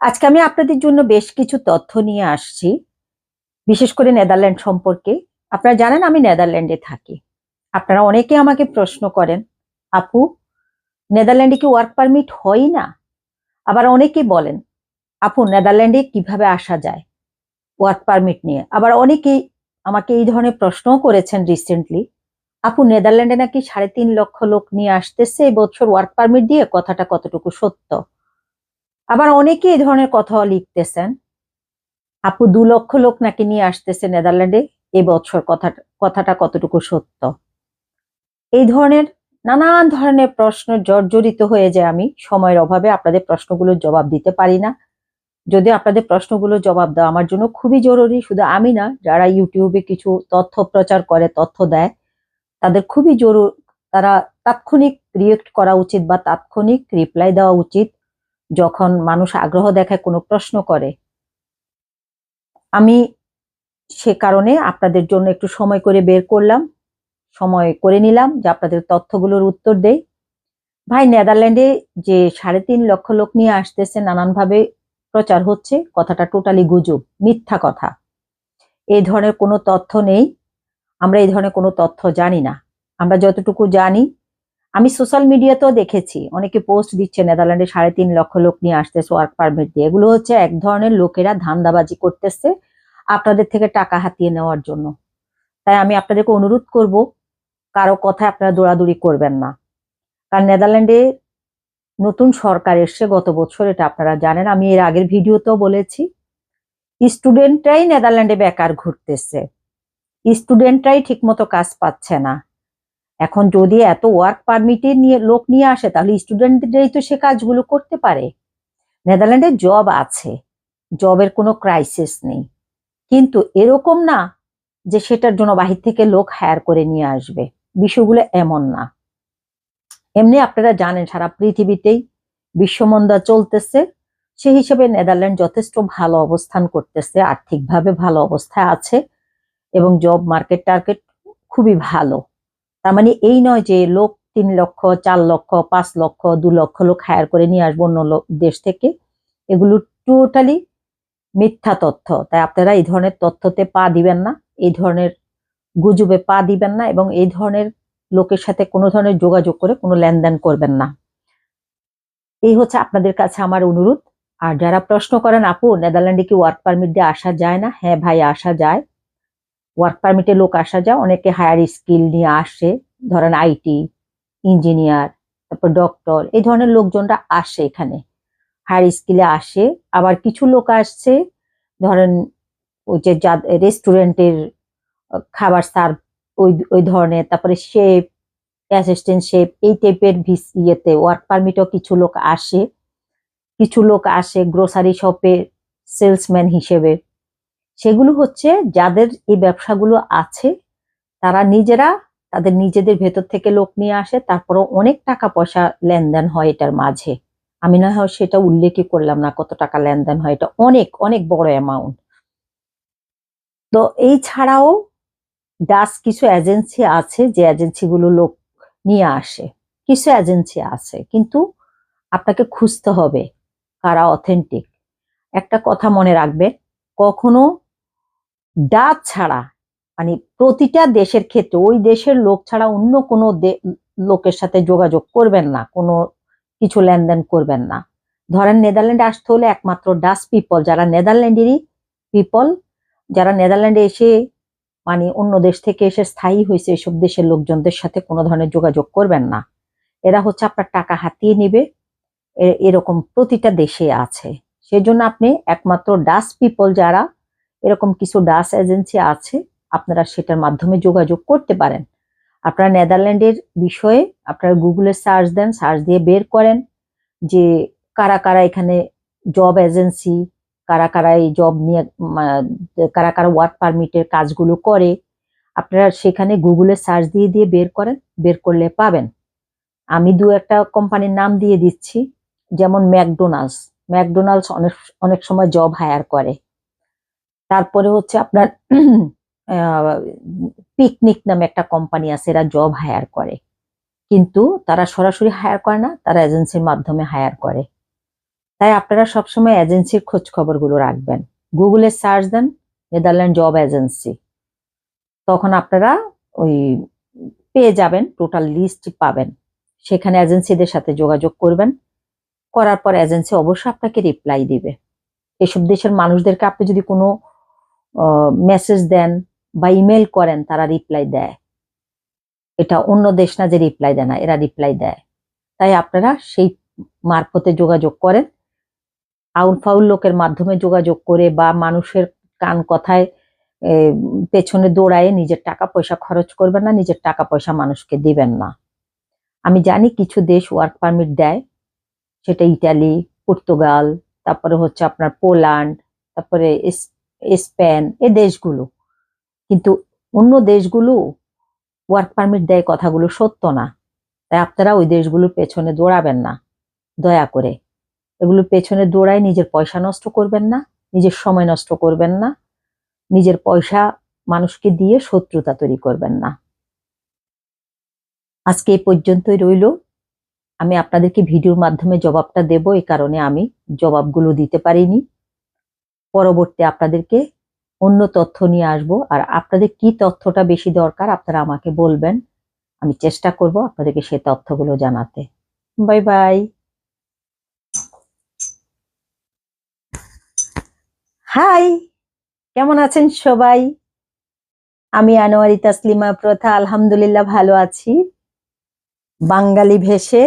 আজকে আমি আপনাদের জন্য বেশ কিছু তথ্য নিয়ে আসছি, বিশেষ করে নেদারল্যান্ড সম্পর্কে। আপনারা জানেন আমি নেদারল্যান্ডে থাকি। আপনারা অনেকে আমাকে প্রশ্ন করেন, আপু, নেদারল্যান্ডে কি ওয়ার্ক পারমিট হয় না? আবার অনেকে বলেন, আপু, নেদারল্যান্ডে কীভাবে আসা যায় ওয়ার্ক পারমিট নিয়ে? আবার অনেকেই আমাকে এই ধরনের প্রশ্নও করেছেন রিসেন্টলি আপু, নেদারল্যান্ডে নাকি সাড়ে তিন লক্ষ লোক নিয়ে আসতেছে, এই বছর ওয়ার্ক পারমিট দিয়ে? কথাটা কতটুকু সত্য? আবার অনেকে এই ধরনের কথা লিখতেছেন। আপু দু লক্ষ লোক নাকি নিয়ে আসতেছে নেদারল্যান্ডে এবছর কথা কথাটা কতটুকু সত্য? এই ধরনের নানান ধরনের প্রশ্ন জর্জরিত হয়ে যায় আমি, সময়ের অভাবে আপনাদের প্রশ্নগুলোর জবাব দিতে পারি না। যদি আপনাদের প্রশ্নগুলো জবাব দেওয়া আমার জন্য খুবই জরুরি, শুধু আমি না, যারা ইউটিউবে কিছু তথ্য প্রচার করে, তথ্য দেয়, তাদের খুবই জরুর, তারা তাৎক্ষণিক রিয়েক্ট করা উচিত বা তাৎক্ষণিক রিপ্লাই দেওয়া উচিত। যখন মানুষ আগ্রহ দেখায়, কোনো প্রশ্ন করে, আমি সে কারণে আপনাদের জন্য একটু সময় করে বের করলাম, সময় করে নিলাম যে আপনাদের তথ্যগুলোর উত্তর দেই। ভাই, নেদারল্যান্ডে যে সাড়ে তিন লক্ষ লোক নিয়ে আসতেছে, নানানভাবে প্রচার হচ্ছে, কথাটা টোটালি গুজব, মিথ্যা কথা। এই ধরনের কোনো তথ্য নেই, আমরা এই ধরনের কোনো তথ্য জানি না। আমরা যতটুকু জানি আমি সোশ্যাল মিডিয়াতেও দেখেছি। অনেকে পোস্ট দিচ্ছে, নেদারল্যান্ডে সাড়ে তিন লক্ষ লোক নিয়ে আসতেছে ওয়ার্ক পারমিট দিয়ে। এগুলো হচ্ছে এক ধরনের লোকেরা ধান্দাবাজি করতেছে আপনাদের থেকে টাকা হাতিয়ে নেওয়ার জন্য। তাই আমি আপনাদেরকে অনুরোধ করব, কারও কথা আপনারা দৌড়াদৌড়ি করবেন না। কারণ নেদারল্যান্ডে নতুন সরকার এসছে গত বছর, এটা আপনারা জানেন। আমি এর আগের ভিডিওতেও বলেছি স্টুডেন্টরাই নেদারল্যান্ডে বেকার ঘুরতেছে। স্টুডেন্টরাই ঠিকমতো কাজ পাচ্ছে না। এখন যদি এত ওয়ার্ক পারমিটে নিয়ে লোক নিয়ে আসে, তাহলে স্টুডেন্টরাই তো সে কাজগুলো করতে পারে। নেদারল্যান্ডে জব আছে জবের কোনো ক্রাইসিস নেই। কিন্তু এরকম না যে সেটার জন্য বাহির থেকে লোক হায়ার করে নিয়ে আসবে। বিষয়গুলো এমন না। এমনি আপনারা জানেন, সারা পৃথিবীতেই বিশ্বমন্দা চলতেছে। সেই হিসেবে নেদারল্যান্ড যথেষ্ট ভালো অবস্থান করতেছে, আর্থিকভাবে ভালো অবস্থায় আছে এবং জব মার্কেট টার্গেট খুবই ভালো। তার মানে এই নয় যে লোক তিন লক্ষ, চার লক্ষ, পাঁচ লক্ষ, দু লক্ষ লোক হায়ার করে নিয়ে আসব অন্য দেশ থেকে। এগুলো টোটালি মিথ্যা তথ্য। তাই আপনারা এই ধরনের তথ্যতে পা দিবেন না, এই ধরনের গুজবে পা দিবেন না এবং এই ধরনের লোকের সাথে কোনো ধরনের যোগাযোগ করে কোনো লেনদেন করবেন না। এই হচ্ছে আপনাদের কাছে আমার অনুরোধ। আর যারা প্রশ্ন করেন, আপু, নেদারল্যান্ডে কি ওয়ার্ক পারমিট দিয়ে আসা যায় না? হ্যাঁ ভাই, আসা যায়। ওয়ার্ক পারমিটে লোক আসা যায় অনেকে হায়ার স্কিল নিয়ে আসে, ধরেন আইটি ইঞ্জিনিয়ার তারপর ডক্টর এই ধরনের লোকজনরা আসে এখানে। হায়ার স্কিলে আসে, আবার কিছু লোক আসছে, ধরেন ওই যে যা রেস্টুরেন্টের খাবার সার্ভ ওই ওই ধরনের, তারপরে শেফ অ্যাসিস্ট্যান্ট শেফ এই টাইপের ইয়েতে ওয়ার্ক পারমিটও কিছু লোক আসে। কিছু লোক আসে গ্রোসারি শপে সেলসম্যান হিসেবে। সেগুলো হচ্ছে যাদের এই ব্যবসাগুলো আছে, তারা নিজেরা তাদের নিজেদের ভেতর থেকে লোক নিয়ে আসে, তারপরও অনেক টাকা পয়সা লেনদেন হয় এটার মাঝে। আমি না হয় সেটা উল্লেখই করলাম না কত টাকা লেনদেন হয়, এটা অনেক অনেক বড় অ্যামাউন্ট তো এই ছাড়াও ডাস কিছু এজেন্সি আছে যে এজেন্সিগুলো লোক নিয়ে আসে। কিছু এজেন্সি আছে, কিন্তু আপনাকে খুঁজতে হবে কারা অথেন্টিক একটা কথা মনে রাখবে, কখনো ডাচ ছাড়া মানে প্রতিটা দেশের ক্ষেত্রে, ওই দেশের লোক ছাড়া অন্য কোনো লোকের সাথে যোগাযোগ করবেন না, কোনো কিছু লেনদেন করবেন না। ধরেন নেদারল্যান্ডে আসতে হলে একমাত্র ডাস পিপল, যারা নেদারল্যান্ডেরই পিপল, যারা নেদারল্যান্ডে এসে মানে অন্য দেশ থেকে এসে স্থায়ী হয়েছে, এসব দেশের লোকজনদের সাথে কোনো ধরনের যোগাযোগ করবেন না। এরা হচ্ছে আপনার টাকা হাতিয়ে নিবে এরকম প্রতিটা দেশে আছে। সেজন্য আপনি একমাত্র ডাস পিপল যারা এরকম কিছু ডাস এজেন্সি আছে, আপনারা সেটার মাধ্যমে যোগাযোগ করতে পারেন। আপনারা নেদারল্যান্ডের বিষয়ে আপনারা গুগলে সার্চ দেন সার্চ দিয়ে বের করেন যে কারা কারা এখানে জব এজেন্সি কারা কারা এই জব নিয়ে কারা কারা ওয়ার্ক পারমিটের কাজগুলো করে, আপনারা সেখানে গুগলে সার্চ দিয়ে দিয়ে বের করেন, বের করলে পাবেন। আমি দু একটা কোম্পানির নাম দিয়ে দিচ্ছি, যেমন ম্যাকডোনাল্ডস। ম্যাকডোনাল্ডস অনেক অনেক সময় জব হায়ার করে। তারপরে হচ্ছে আপনার পিকনিক নামে একটা কোম্পানি আছে, এরা জব হায়ার করে। কিন্তু তারা সরাসরি হায়ার করে না, তারা এজেন্সির মাধ্যমে হায়ার করে। তাই আপনারা সবসময় এজেন্সির খোঁজ খবরগুলো রাখবেন। গুগলে সার্চ দেন নেদারল্যান্ড জব এজেন্সি তখন আপনারা ওই পেয়ে যাবেন টোটাল লিস্ট পাবেন। সেখানে এজেন্সিদের সাথে যোগাযোগ করবেন। করার পর এজেন্সি অবশ্যই আপনাকে রিপ্লাই দিবে। এসব দেশের মানুষদেরকে আপনি যদি কোনো মেসেজ দেন বা ইমেল করেন, তারা রিপ্লাই দেয়। এটা অন্য দেশ না যে রিপ্লাই দেয় না, এরা রিপ্লাই দেয়। তাই আপনারা সেই মারফতে যোগাযোগ করেন। আউল ফাউল লোকের মাধ্যমে যোগাযোগ করে বা মানুষের কান কথায় পেছনে দৌড়ায় নিজের টাকা পয়সা খরচ করবেন না, নিজের টাকা পয়সা মানুষকে দিবেন না। আমি জানি কিছু দেশ ওয়ার্ক পারমিট দেয়, সেটা ইটালি, পর্তুগাল, তারপরে হচ্ছে আপনার পোল্যান্ড, তারপরে স্পেন, এ দেশগুলো। কিন্তু অন্য দেশগুলো ওয়ার্ক পারমিট দেয় কথাগুলো সত্য না। তাই আপনারা ওই দেশগুলোর পেছনে দৌড়াবেন না, দয়া করে। এগুলোর পেছনে দৌড়ায় নিজের পয়সা নষ্ট করবেন না, নিজের সময় নষ্ট করবেন না, নিজের পয়সা মানুষকে দিয়ে শত্রুতা তৈরি করবেন না। আজকে এই পর্যন্তই রইল। আমি আপনাদেরকে ভিডিওর মাধ্যমে জবাবটা দেব এই কারণে আমি জবাবগুলো দিতে পারিনি। পরবর্তী আপনাদেরকে অন্য তথ্য নিয়ে আসব। আর আপনাদের কি তথ্যটা বেশি দরকার আপনারা আমাকে বলবেন। আমি চেষ্টা করব আপনাদেরকে সেই তথ্যগুলো জানাতে। Bye bye. হাই, কেমন আছেন সবাই? আমি আনোয়ারি তাসলিমা প্রথা, আলহামদুলিল্লাহ ভালো আছি। বাঙালি ভেষে